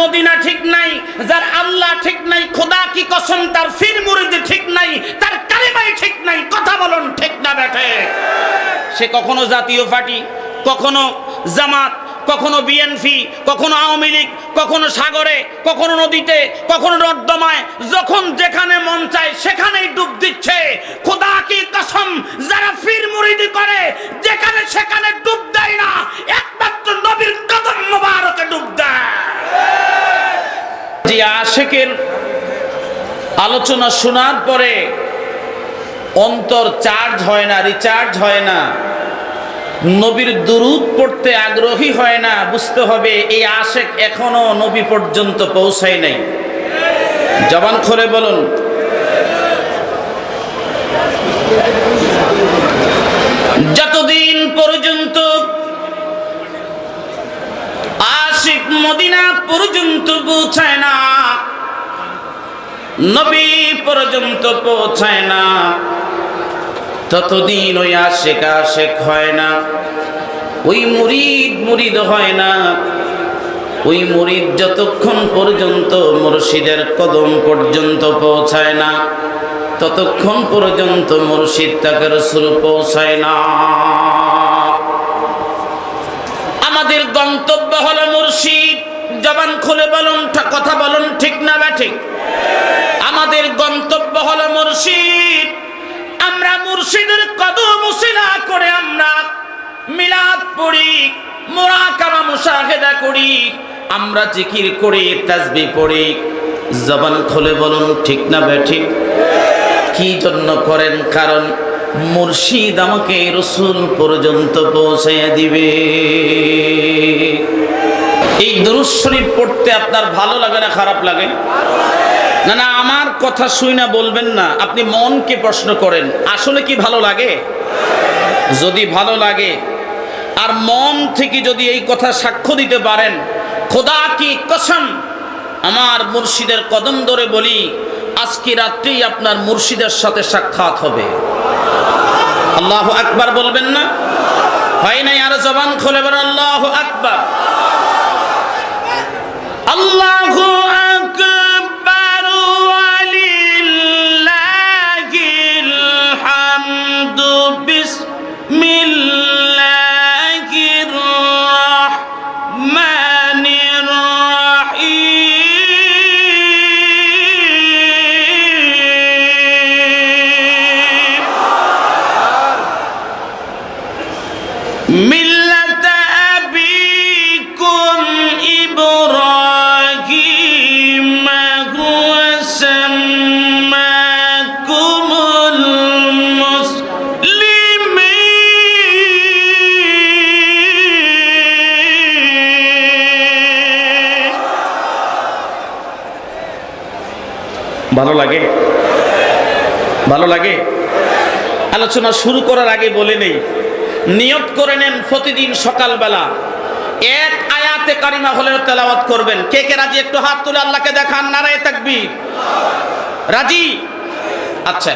Medina ঠিক নাই, যার আল্লাহ ঠিক নাই, খোদা কি কসম, তার ফির মুরিদি ঠিক নাই, তার কালিমাই ঠিক নাই, কথা বলুন ঠিক না বেঠে সে কখনো জাতীয় পার্টি, কখনো জামাত, কখনো বিএনপি, কখনো আওয়ামী লীগ, কখনো সাগরে, কখনো নদীতে, কখনো নর্দমায়, যখন যেখানে মন চায় সেখানেই ডুব দিচ্ছে। খোদা কি কসম, যারা ফির মুরিদি করে, যেখানে সেখানে ডুব দেয় না একমাত্র নবীর কদম মোবারকে ডুব দেয় যে আশেকের আলোচনা শোনার পরে অন্তর চার্জ হয় না রিচার্জ হয় না। নবীর দুরুদ পড়তে আগ্রহী হয় না, বুঝতে হবে এই আশেক এখনও নবী পর্যন্ত পৌঁছায় নাই। জবান খুলে বলুন। নবী পর্যন্ত পৌঁছায় না। ততদিন ওই আশেক আশেক হয় না। ওই মুরিদ মুরিদ হয় না। ওই মুরিদ যতক্ষণ পর্যন্ত মুর্শিদের কদম পর্যন্ত পৌঁছায় না, ততক্ষণ পর্যন্ত মুর্শিদ তাকে রসুল পৌঁছায় না। আমাদের গন্তব্য হলো মুর্শিদ। জবান খুলে বলুন কথা বলুন ঠিক না বা আমাদের গন্তব্য হলো মুর্শিদ। আমরা মুর্শিদের কদম উসিলা করে আমরা মিলাদ পড়ি করি, আমরা জিকির করি, তাসবি পড়ি। জবান খুলে বলুন, ঠিক না বেঠিক কি জন্য করেন? কারণ মুর্শিদ আমাকে রসুল পর্যন্ত পৌঁছাইয়া দিবে। এই দুরুদ শরীফ পড়তে আপনার ভালো লাগে না, খারাপ লাগে? না না, আমার কথা শুই না বলবেন না, আপনি মনকে প্রশ্ন করেন, আসলে কি ভালো লাগে? যদি ভালো লাগে, আর মন থেকে যদি এই কথা সাক্ষ্য দিতে পারেন, খোদা কি কসম? আমার মুর্শিদের কদম ধরে বলি, আজকে রাত্রেই আপনার মুর্শিদের সাথে সাক্ষাৎ হবে। আল্লাহ আকবার বলবেন না? হয় নাই আর জবান খোলে আল্লাহ আকবার। আল্লাহু ভালো লাগে? ভালো লাগে? আলোচনা শুরু করার আগে বলে নেই। নিয়ত করে নেন প্রতিদিন সকালবেলা। এক আয়াতে কারিমা হলে তেলাওয়াত করবেন। কে কে রাজি? একটু হাত তুলে আল্লাহকে দেখান। নারায় তাকবীর। রাজি? আচ্ছা।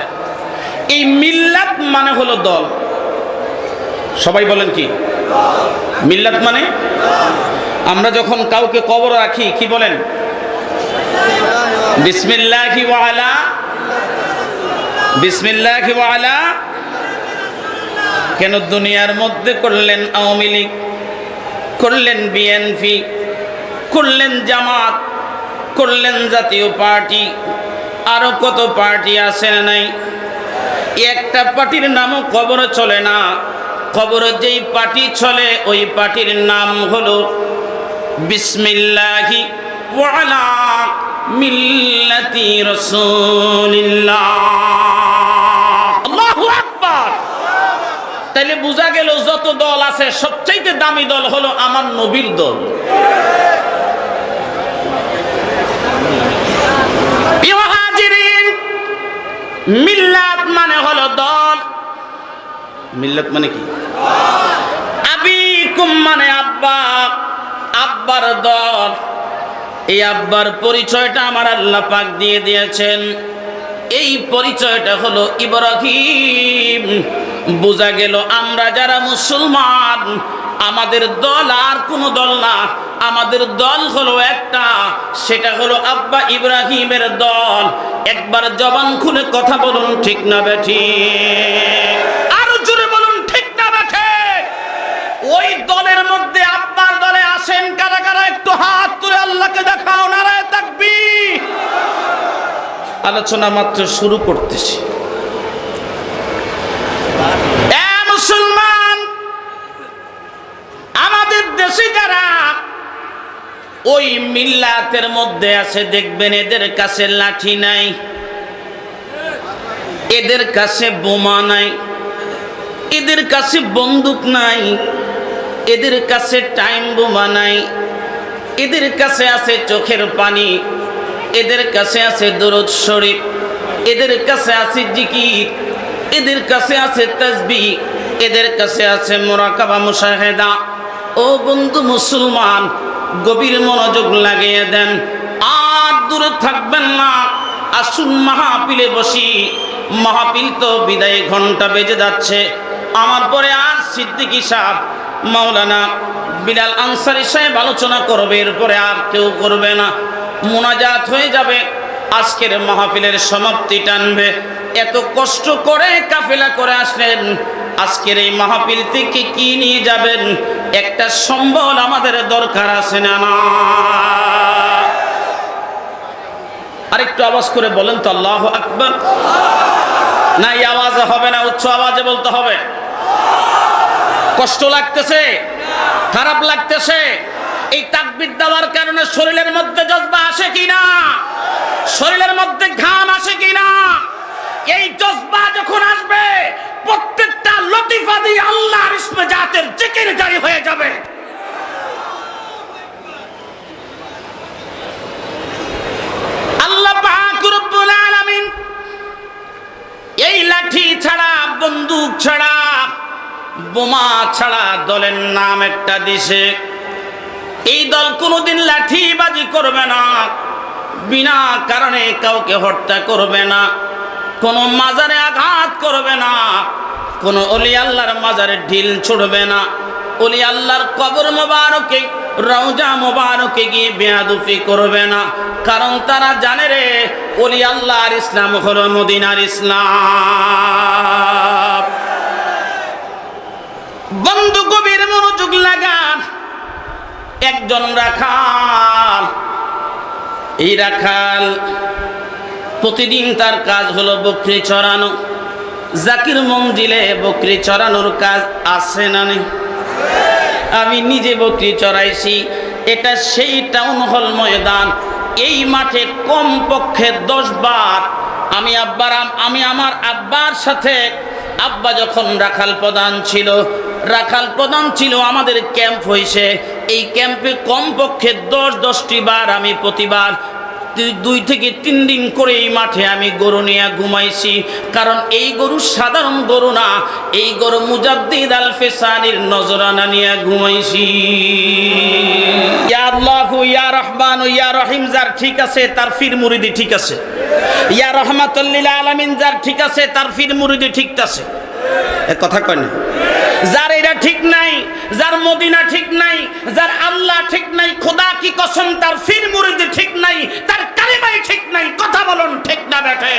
এই মিল্লাত মানে হলো দল। সবাই বলেন কি? মিল্লাত মানে? আমরা যখন কাউকে কবর রাখি, কি বলেন? কেন দুনিয়ার মধ্যে করলেন আওয়ামী লীগ? করলেন বিএনপি? করলেন জামাত? করলেন জাতীয় পার্টি? আরও কত পার্টি আছে না নাই? একটা পার্টির নামও কবর চলে না। কবর যেই পার্টি চলে, ওই পার্টির নাম হলো বিসমিল্লাহি ওয়ালা মিল্লাতি রাসূলিল্লাহ আল্লাহু আকবার। তাইলে বোঝা গেল যত দল আছে, সবচাইতে দামি দল হলো আমার নবীর দল। মিল্লাত মানে হলো দল। মিল্লাত মানে কি? আবিকুম মানে আব্বা। আব্বার দল। এই আব্বার পরিচয়টা আমার আল্লাহ পাক দিয়ে দিয়েছেন। এই পরিচয়টা হলো ইব্রাহিম। বোঝা গেল আমরা যারা মুসলমান, আমাদের দল আর কোনো দল না। আমাদের দল হলো একটা, সেটা হলো আব্বা ইব্রাহিমের দল। একবার জবান খুলে কথা বলুন, ঠিক না বেঠি? আরও জোরে বলুন, ঠিক না বেঠে? ওই দলের মধ্যে আব্বার দলে আসেন কারা কারা একটু হাত তুলে আল্লাহকে দেখাও নারায় থাকবি আলোচনা মাত্র শুরু করতেছি। মুসলমান ওই মিল্লাতের মধ্যে আছে, দেখবেন এদের কাছে লাঠি নাই, এদের কাছে বোমা নাই, এদের কাছে বন্দুক নাই, এদের কাছে টাইম বোমা নাই, এদের কাছে আছে চোখের পানি। এদের কাছে আছে দরদ শরীফ, এদের কাছে আছে জিকির, এদের কাছে আছে তসবি এদের কাছে আছে মোরাকাবা, মুশাহেদা। ও বন্ধু মুসলমান, গভীর মনোযোগ লাগিয়ে দেন। আর দূরে থাকবেন না, আসুন মাহাপিলে বসি। মাহাপিল তো বিদায় ঘণ্টা বেজে যাচ্ছে। আমার পরে আর সিদ্দিকি সাহ মাওলানা বিলাল আনসারি সাহেব আলোচনা করবে, এরপরে আর কেউ করবে না। মোনাজাত হয়ে যাবে। আজকের মাহফিলের সমাপ্তি টানবে। এত কষ্ট করে কাফেলা করে আসলেন। আজকের এই মাহফিল থেকে কি নিয়ে যাবেন? একটা সম্বল আমাদের দরকার আছে না আরেকটু আওয়াজ করে বলেন তো, আল্লাহ আকবর। না, এই আওয়াজ হবে না, উচ্চ আওয়াজে বলতে হবে। কষ্ট লাগতেছে, খারাপ লাগতেছে। এই তাকবির দেওয়ার কারণে শরীরের মধ্যে জজবা আসে কিনা? শরীরের মধ্যে ঘাম আসে কিনা? এই জজবা যখন আসবে, প্রত্যেকটা লতিফা দিয়ে আল্লাহর ইসমে জাতের জিকির জারি হয়ে যাবে। আল্লাহ এই লাঠি ছাড়া, বন্দুক ছাড়া, বোমা ছাড়া দলের নাম একটা দিছে। এই দল কোনোদিন লাঠিবাজি করবে না। বিনা কারণে কাউকে হত্যা করবে না। কোনো মাজারে আঘাত করবে না। কোনো অলি আল্লাহর মাজারে ঢিল ছুড়বে না। অলি আল্লাহর কবর মোবারকে, রওজা মোবারকে গিয়ে বেয়াদুফি করবে না। কারণ তারা জানে রে, অলি আল্লাহর ইসলাম হলো মদিনার ইসলাম। বন্ধু গভীর মনোযোগ লাগান। একজন রাখাল। এই রাখাল প্রতিদিন তার কাজ হলো বকরি চড়ানো। জাকির মঞ্জিলে বকরি চড়ানোর কাজ আছে না নেই? আমি নিজে বকরি চড়াইছি, এটা সেই টাউন হল ময়দান। এই মাঠে কম পক্ষে দশ বার আমি আব্বার আমি আমার আব্বার সাথে আব্বা যখন রাখাল প্রধান ছিল, রাখাল প্রধান ছিল আমাদের ক্যাম্প হয়েছে এই ক্যাম্পে কমপক্ষে দশ, দশটি বার আমি প্রতিবার দুই- থেকে তিন দিন করে এই মাঠে আমি গরু নিয়ে ঘুমাইছি। কারণ এই গরু সাধারণ গরু না, এই গরু মুজাদ্দিদ আল ফেসানির নজরানা নিয়ে ঘুমাইছি। ইয়া ঠিক আছে ঠিক আছে। আলামিন ঠিক আছে ঠিক আছে। কথা কয় যার এটা ঠিক নাই যার মদিনা ঠিক নাই, যার আল্লাহ ঠিক নাই, খোদা কি কসম, তার ফির মুরিদি ঠিক নাই, তার কালিমাই ঠিক নাই, কথা বলুন ঠিক না বেঠে।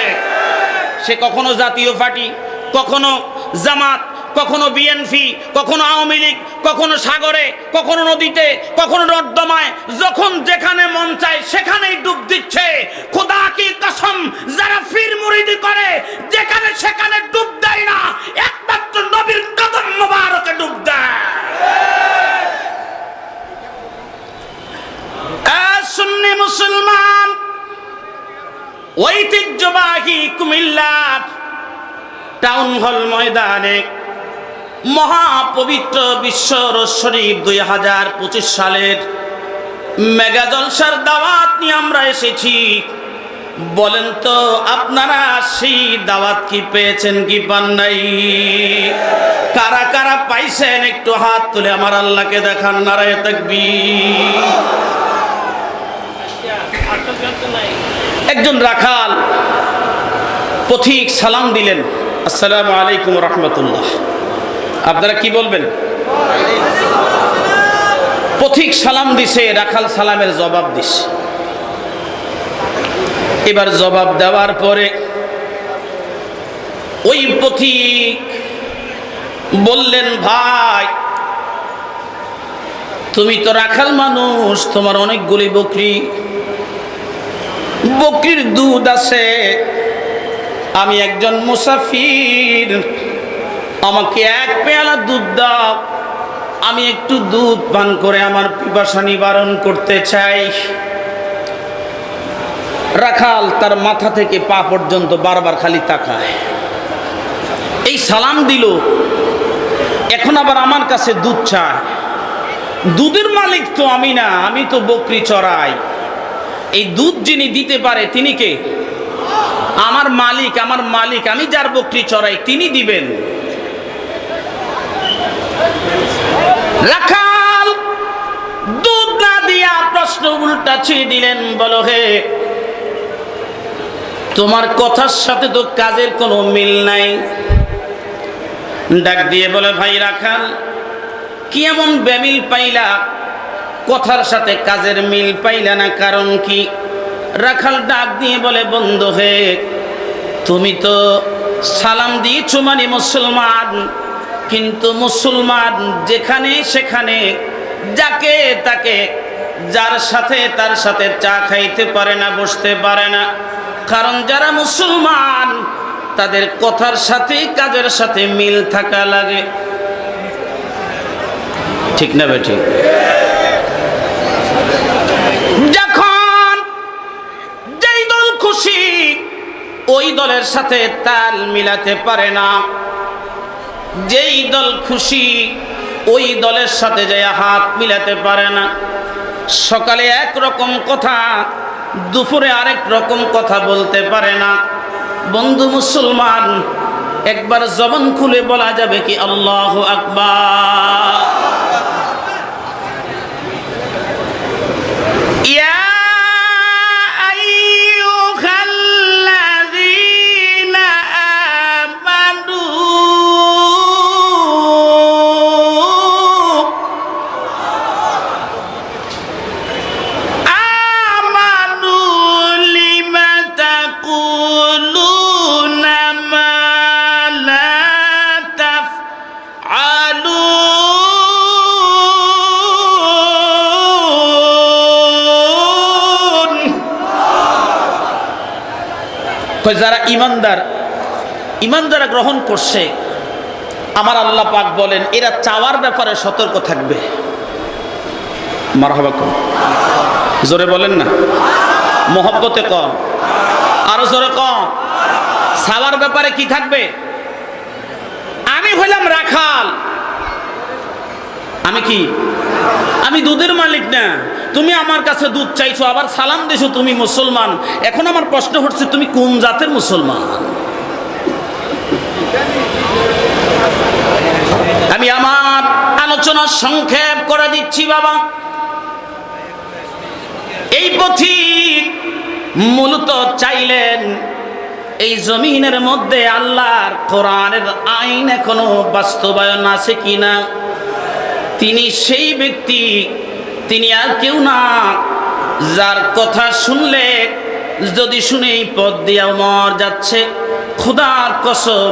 সে কখনো জাতীয় পার্টি, কখনো জামাত, কখনো বিএনপি, কখনো আওয়ামী লীগ, কখনো সাগরে, কখনো নদীতে, কখনো নর্দমায় যখন যেখানে মন চায় সেখানেই ডুব দিচ্ছে। খোদা কি কসম, যারা ফির মুরিদি করে, যেখানে সেখানে ডুব দেয় না, একমাত্র নবীর কদম মোবারকে ডুব দেয়। ঐতিহ্যবাহী কুমিল্লার টাউন হল ময়দানে মহাপবিত্র বিশ্ব শরীফ দুই হাজার পঁচিশ সালের মেগা জলসার দাওয়াত নিয়ে আমরা এসেছি। বলেন তো, আপনারা সেই দাওয়াত কি পেয়েছেন, কি পান নাই? কারা কারা পাইছেন? একটু হাত তুলে আমার আল্লাহকে দেখান, নারায় থাকবি একজন রাখাল পথিক সালাম দিলেন, আসসালামু আলাইকুম রহমতুল্লাহ। আপনারা কি বলবেন? পথিক সালাম দিছে, রাখাল সালামের জবাব দিছে। এবার জবাব দেওয়ার পরে ওই পথিক বললেন, ভাই, তুমি তো রাখাল মানুষ, তোমার অনেকগুলি বকরি বকরির দুধ আছে। আমি একজন মুসাফির। আমাকে এক পেয়ালা দুধ দাও। আমি একটু দুধ পান করে আমার পিপাসা নিবারণ করতে চাই। রাখাল তার মাথা থেকে পা পর্যন্ত বারবার খালি তাকায়। এই সালাম দিল। এখন আবার আমার কাছে দুধ চায়। দুধের মালিক তো আমি না, আমি তো বকরি চড়াই। এই দুধ যিনি দিতে পারে তিনি কে? আমার মালিক আমার মালিক, আমি যার বকরি চড়াই, তিনি দিবেন। রাখাল দুধ না দিয়া প্রশ্ন উল্টা ছিঁড়ে দিলেন, বলো হে, তোমার কথার সাথে তো কাজের কোনো মিল নাই। ডাক দিয়ে বলে, ভাই রাখাল, কি এমন বেমিল পাইলা? কথার সাথে কাজের মিল পাইলা না, কারণ কি? রাখাল ডাক দিয়ে বলে, বন্ধু হে, তুমি তো সালাম দিয়েছ মানে মুসলমান। কিন্তু মুসলমান যেখানে সেখানে, যাকে তাকে যার সাথে তার সাথে চা খাইতে পারে না, বসতে পারে না। কারণ যারা মুসলমান, তাদের কথার সাথে, কাজের সাথে মিল থাকা লাগে। ঠিক না বেঠিক যখন যেই দল খুশি, ওই দলের সাথে তাল মিলাতে পারে না। যেই দল খুশি, ওই দলের সাথে যে হাত মিলাতে পারে না। সকালে এক রকম কথা, দুপুরে আরেক রকম কথা বলতে পারে না। বন্ধু মুসলমান, একবার জবন খুলে বলা যাবে কি আল্লাহ আকবার। কয়, যারা ইমানদার, ইমানদারা গ্রহণ করছে, আমার আল্লাহ পাক বলেন, এরা চাওয়ার ব্যাপারে সতর্ক থাকবে। মারহাবা কম। জোরে বলেন না। মোহব্বতে কম। আরও জোরে কম। চাওয়ার ব্যাপারে কি থাকবে? আমি হইলাম রাখাল। আমি কি? আমি দুধের মালিক না। তুমি আমার কাছে দুধ চাইছো, আবার সালাম দিছো, তুমি মুসলমান। এখন আমার প্রশ্ন হচ্ছে, তুমি কোন জাতের মুসলমান? আমি আমার আলোচনা সংক্ষেপ করে দিচ্ছি, বাবা। এই পথিক মূলত চাইলেন, এই জমিনের মধ্যে আল্লাহর কোরআনের আইন এখনও বাস্তবায়ন আছে কিনা? তিনি সেই ব্যক্তি, তিনি আর কেউ না, যার কথা শুনলে যদি শুনে এই পথ দিয়া মর যাচ্ছে, খুদার কসম,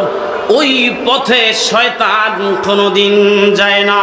ওই পথে শয়তান কোনোদিন যায় না।